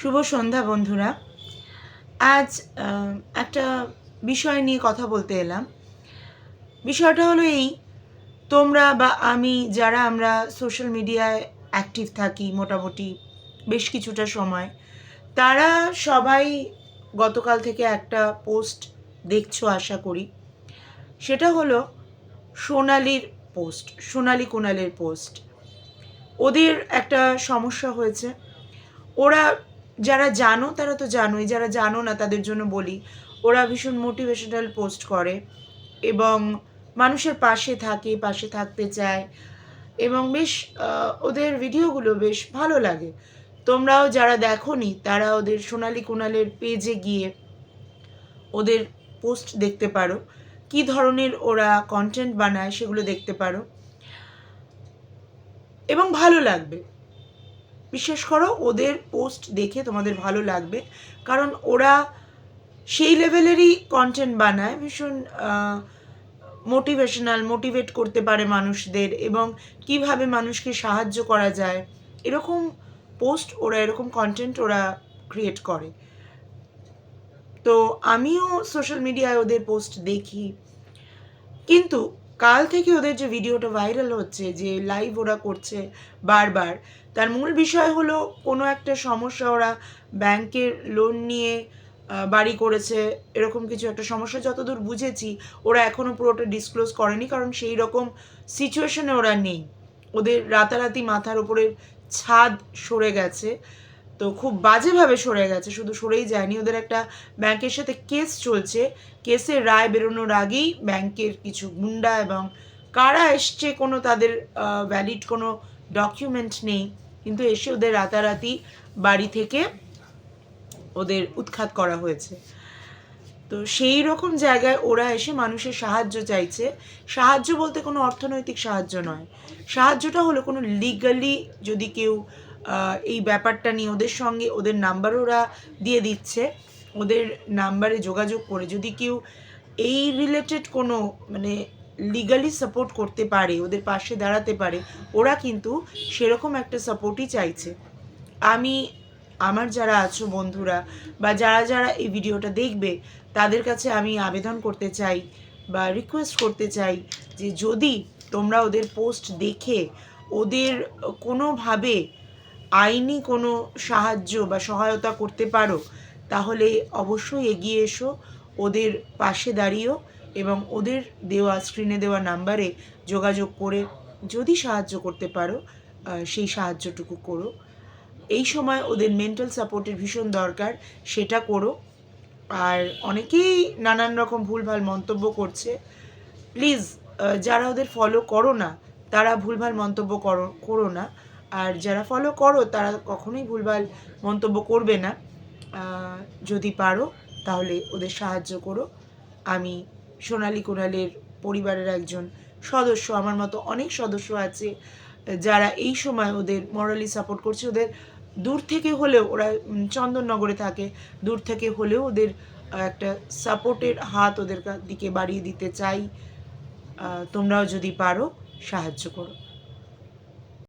শুভ সন্ধ্যা বন্ধুরা। আজ একটা বিষয় নিয়ে কথা বলতে এলাম। বিষয়টা হলো এই, তোমরা বা আমি, যারা আমরা সোশ্যাল মিডিয়ায় অ্যাক্টিভ থাকি মোটামুটি বেশ কিছুটা সময়, তারা সবাই গতকাল থেকে একটা পোস্ট দেখছ আশা করি। সেটা হলো সোনালির পোস্ট সোনালি কুণালের পোস্ট ওদের একটা সমস্যা হয়েছে। ওরা যারা জানো, তারা তো জানোই। যারা জানো না, তাদের জন্য বলি, ওরা ভীষণ মোটিভেশনাল পোস্ট করে এবং মানুষের পাশে থাকে, পাশে থাকতে চায় এবং বেশ ওদের ভিডিওগুলো বেশ ভালো লাগে। তোমরাও যারা দেখোনি, তারা ওদের সোনালি কুণালের পেজে গিয়ে ওদের পোস্ট দেখতে পারো। কি ধরনের ওরা কন্টেন্ট বানায়, সেগুলো দেখতে পারো। এবং ভালো লাগবে। বিশ্বাস করো, ওদের পোস্ট দেখে তোমাদের ভালো লাগবে। কারণ ওরা সেই লেভেলেরই কন্টেন্ট বানায়, ভীষণ মোটিভেশনাল মোটিভেট করতে পারে মানুষদের এবং কীভাবে মানুষকে সাহায্য করা যায়। এরকম পোস্ট ওরা, এরকম কন্টেন্ট ওরা ক্রিয়েট করে। তো আমিও সোশ্যাল মিডিয়ায় ওদের পোস্ট দেখি। কিন্তু কাল থেকে ওদের যে ভিডিওটা ভাইরাল হচ্ছে, যে লাইভ ওরা করছে বারবার, তার মূল বিষয় হলো কোনো একটা সমস্যা ওরা ব্যাংকের লোন নিয়ে বাড়ি করেছে, এরকম কিছু একটা সমস্যা যতদূর বুঝেছি, ওরা এখনও পুরোটা ডিসক্লোজ করেনি, কারণ সেই রকম সিচুয়েশনে ওরা নেই। ওদের রাতারাতি মাথার উপরের ছাদ সরে গেছে। তো খুব বাজেভাবে সরে গেছে, শুধু সরেই যায়নি। ওদের একটা ব্যাংকের সাথে কেস চলছে। কেসের রায় বেরোনোর আগেই ব্যাংকের কিছু গুন্ডা এবং কারা এসছে কোনো তাদের ভ্যালিড কোনো ডকুমেন্ট নেই। কিন্তু এসে ওদের রাতারাতি বাড়ি থেকে ওদের উৎখাত করা হয়েছে। তো সেই রকম জায়গায় ওরা এসে মানুষের সাহায্য চাইছে। সাহায্য বলতে কোনো অর্থনৈতিক সাহায্য নয়। সাহায্যটা হলো কোনো লিগালি যদি কেউ এই ব্যাপারটা নিয়ে ওদের সঙ্গে ওদের নাম্বার ওরা দিয়ে দিচ্ছে। ওদের নাম্বারে যোগাযোগ করে যদি কেউ এই রিলেটেড কোনো মানে লিগালি সাপোর্ট করতে পারে, ওদের পাশে দাঁড়াতে পারে, ওরা কিন্তু সেরকম একটা সাপোর্টই চাইছে। আমি, আমার যারা আছো বন্ধুরা বা যারা যারা এই ভিডিওটা দেখবে, তাদের কাছে আমি আবেদন করতে চাই বা রিকোয়েস্ট করতে চাই যে যদি তোমরা ওদের পোস্ট দেখে ওদের কোনোভাবে আইনি কোনো সাহায্য বা সহায়তা করতে পারো, তাহলে অবশ্যই এগিয়ে এসো, ওদের পাশে দাঁড়িয়েও এবং ওদের দেওয়া স্ক্রিনে দেওয়া নাম্বারে যোগাযোগ করে যদি সাহায্য করতে পারো সেই সাহায্যটুকু করো। এই সময় ওদের মেন্টাল সাপোর্টের ভীষণ দরকার, সেটা করো। আর অনেকেই নানান রকম ভুলভাল মন্তব্য করছে। প্লিজ যারা ওদের ফলো করো না, তারা ভুলভাল মন্তব্য করো করো না। আর যারা ফলো করো, তারা কখনোই ভুলভাল মন্তব্য করবে না। যদি পারো, তাহলে ওদের সাহায্য করো। আমি সোনালি কুণালের পরিবারের একজন সদস্য, আমার মতো অনেক সদস্য আছে, যারা এই সময় ওদের মরালি সাপোর্ট করছে। ওদের দূর থেকে হলেও, ওরা চন্দননগরে থাকে, দূর থেকে হলেও ওদের একটা সাপোর্টের হাত ওদের দিকে বাড়িয়ে দিতে চাই। তোমরাও যদি পারো, সাহায্য করো।